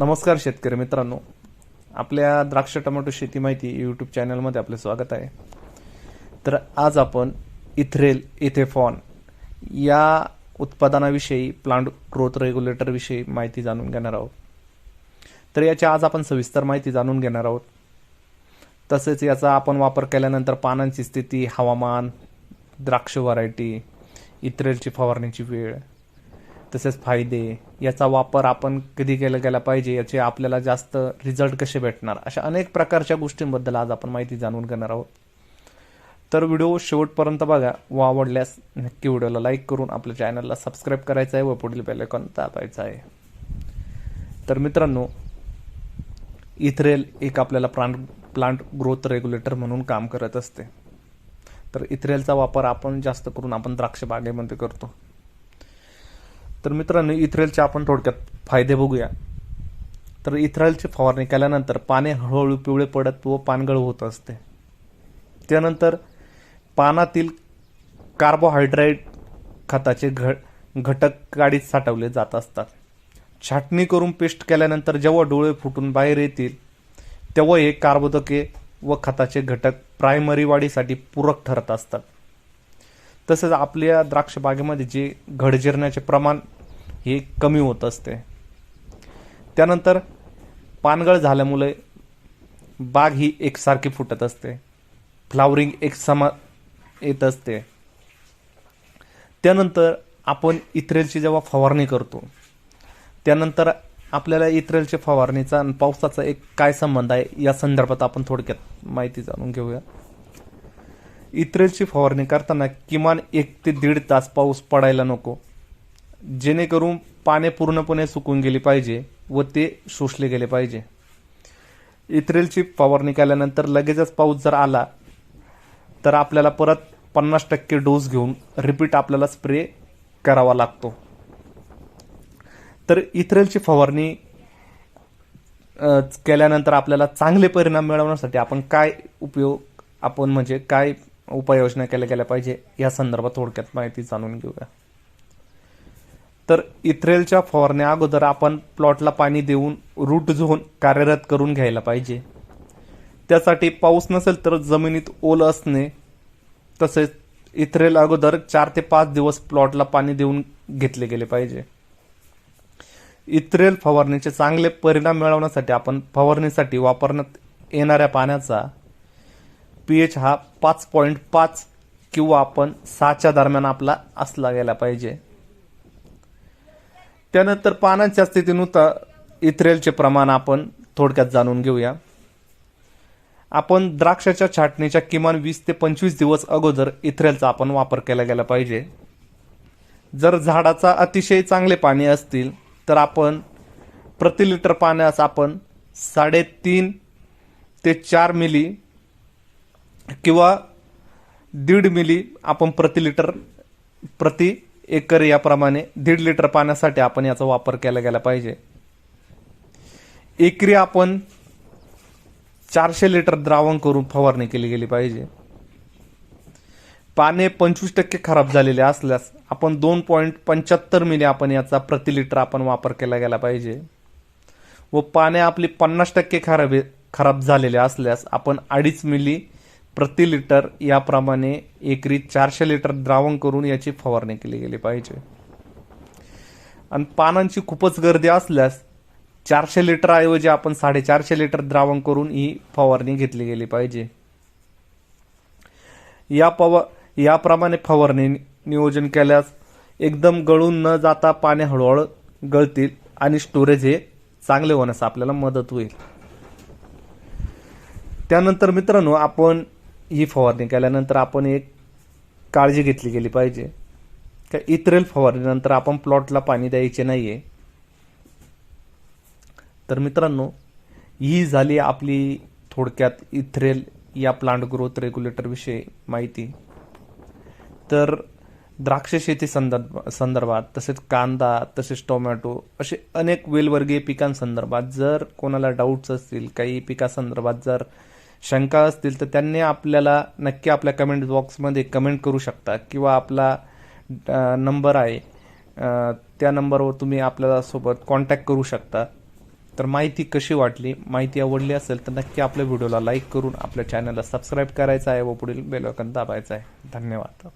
नमस्कार शेतकरी मित्रांनो. आपल्या द्राक्ष टोमॅटो शेती माहिती यूट्यूब चॅनलमध्ये आपले स्वागत आहे. तर आज आपण इथ्रेल इथेफॉन या उत्पादनाविषयी प्लांट ग्रोथ रेग्युलेटरविषयी माहिती जाणून घेणार आहोत. तर याची आज आपण सविस्तर माहिती जाणून घेणार आहोत. तसेच याचा आपण वापर केल्यानंतर पानांची स्थिती हवामान द्राक्ष व्हरायटी इथ्रेलची फवारणीची वेळ तसेच फायदे याचा वापर आपण कधी केला गेला पाहिजे याचे आपल्याला जास्त रिझल्ट कसे भेटणार? अशा अनेक प्रकारच्या गोष्टींबद्दल आज आपण माहिती जाणून घेणार आहोत. तर व्हिडिओ शेवटपर्यंत बघा. व आवडल्यास नक्की व्हिडिओला लाईक करून आपल्या चॅनलला सबस्क्राईब करायचं आहे व पुढील बेलायकॉन दाबायचं आहे. तर मित्रांनो इथरेल एक आपल्याला प्लांट प्लांट ग्रोथ रेग्युलेटर म्हणून काम करत असते. तर इथरेलचा वापर आपण जास्त करून आपण द्राक्ष बागेमध्ये करतो. तर मित्रांनो इथ्रेलचे आपण थोडक्यात फायदे बघूया. तर इथ्रेलची फवारणी केल्यानंतर पाने हळूहळू पिवळे पडत व पानगळ होत असते. त्यानंतर पानातील कार्बोहायड्रेट खताचे घ घटक गाडीत साठवले जात असतात. छाटणी करून पेस्ट केल्यानंतर जेव्हा डोळे फुटून बाहेर येतील तेव्हा हे कार्बोदके व खताचे घटक प्रायमरी वाढीसाठी पूरक ठरत असतात. तसेच आपल्या द्राक्ष बागेमध्ये जे घडजिरण्याचे प्रमाण हे कमी होत असते. त्यानंतर पानगळ झाल्यामुळे बाग ही एकसारखी फुटत असते. फ्लावरिंग एक समा येत असते. त्यानंतर आपण इथ्रेलची जेव्हा फवारणी करतो त्यानंतर आपल्याला इथ्रेलच्या फवारणीचा आणि पावसाचा एक काय संबंध आहे या संदर्भात आपण थोडक्यात माहिती जाणून घेऊया. इथ्रेलची फवारणी करताना किमान एक ते दीड तास पाऊस पडायला नको. जेणेकरून पाने पूर्णपणे सुकून गेली पाहिजे व ते शोषले गेले पाहिजे. इथ्रेलची फवारणी केल्यानंतर लगेचच पाऊस जर आला तर आपल्याला परत पन्नास टक्के डोस घेऊन रिपीट आपल्याला स्प्रे करावा लागतो. तर इथ्रेलची फवारणी केल्यानंतर आपल्याला चांगले परिणाम मिळवण्यासाठी आपण काय उपयोग आपण म्हणजे काय उपाययोजना केल्या गेल्या पाहिजे या संदर्भात थोडक्यात माहिती जाणून घेऊया. तर इथ्रेलच्या फवारण्या अगोदर आपण प्लॉटला पाणी देऊन रूट झोन कार्यरत करून घ्यायला पाहिजे. त्यासाठी पाऊस नसेल तर जमिनीत ओल असणे तसेच इथ्रेल अगोदर चार ते पाच दिवस प्लॉटला पाणी देऊन घेतले गेले पाहिजे. इथ्रेल फवारणीचे चांगले परिणाम मिळवण्यासाठी आपण फवारणीसाठी वापरण्यात येणाऱ्या पाण्याचा पीएच हा पाच पॉईंट पाच किंवा आपण सहाच्या दरम्यान आपला असला गेला पाहिजे. त्यानंतर पानांच्या स्थितीनुसार इथ्रेलचे प्रमाण आपण थोडक्यात जाणून घेऊया. आपण द्राक्षाच्या छाटणीच्या किमान वीस ते पंचवीस दिवस अगोदर इथ्रेलचा आपण वापर केला गेला पाहिजे. जर झाडाचा अतिशय चांगले पाणी असतील तर आपण प्रति लिटर पाण्यास आपण साडेतीन ते चार मिली किंवा दीड मिली आपण प्रति लिटर प्रति एकर याप्रमाणे दीड लिटर पाण्यासाठी आपण याचा वापर केला गेला पाहिजे. एकरी आपण चारशे लिटर द्रावण करून फवारणी केली गेली पाहिजे. पाने पंचवीस टक्के खराब झालेले असल्यास आपण दोन पॉईंट पंच्याहत्तर मिली आपण याचा प्रति लिटर आपण वापर केला गेला पाहिजे. व पाने आपली पन्नास टक्के खराब खराब झालेले असल्यास आपण अडीच मिली प्रति लिटर याप्रमाणे एकरी चारशे लिटर द्रावण करून याची फवारणी केली गेली पाहिजे. आणि पानांची खूपच गर्दी असल्यास चारशे लिटर ऐवजी आपण साडेचारशे लिटर द्रावण करून ही फवारणी घेतली गेली पाहिजे. या पवा याप्रमाणे फवारणी नियोजन केल्यास एकदम गळून न जाता पाने हळूहळू गळतील आणि स्टोरेज हे चांगले होण्यास आपल्याला मदत होईल. त्यानंतर मित्रांनो आपण ही फवारणी केल्यानंतर आपण एक काळजी घेतली गेली पाहिजे. का इतरेल फवारणीनंतर आपण प्लॉटला पाणी द्यायचे नाही आहे तर मित्रांनो ही झाली आपली थोडक्यात इथरेल या प्लांट ग्रोथ रेग्युलेटरविषयी माहिती. तर द्राक्ष शेती संदर्भ संदर्भात तसेच कांदा तसेच टोमॅटो असे अनेक वेलवर्गीय पिकांसंदर्भात जर कोणाला डाऊट्स असतील काही पिकासंदर्भात जर शंका असतील तर त्यांनी आपल्याला नक्की आपल्या कमेंट बॉक्समध्ये कमेंट करू शकता किंवा आपला नंबर आहे त्या नंबरवर तुम्ही आपल्याला सोबत कॉन्टॅक्ट करू शकता. तर माहिती कशी वाटली माहिती आवडली असेल तर नक्की आपल्या व्हिडिओला लाईक करून आपल्या चॅनलला सबस्क्राईब करायचं आहे व पुढील बेल दाबायचं आहे. धन्यवाद.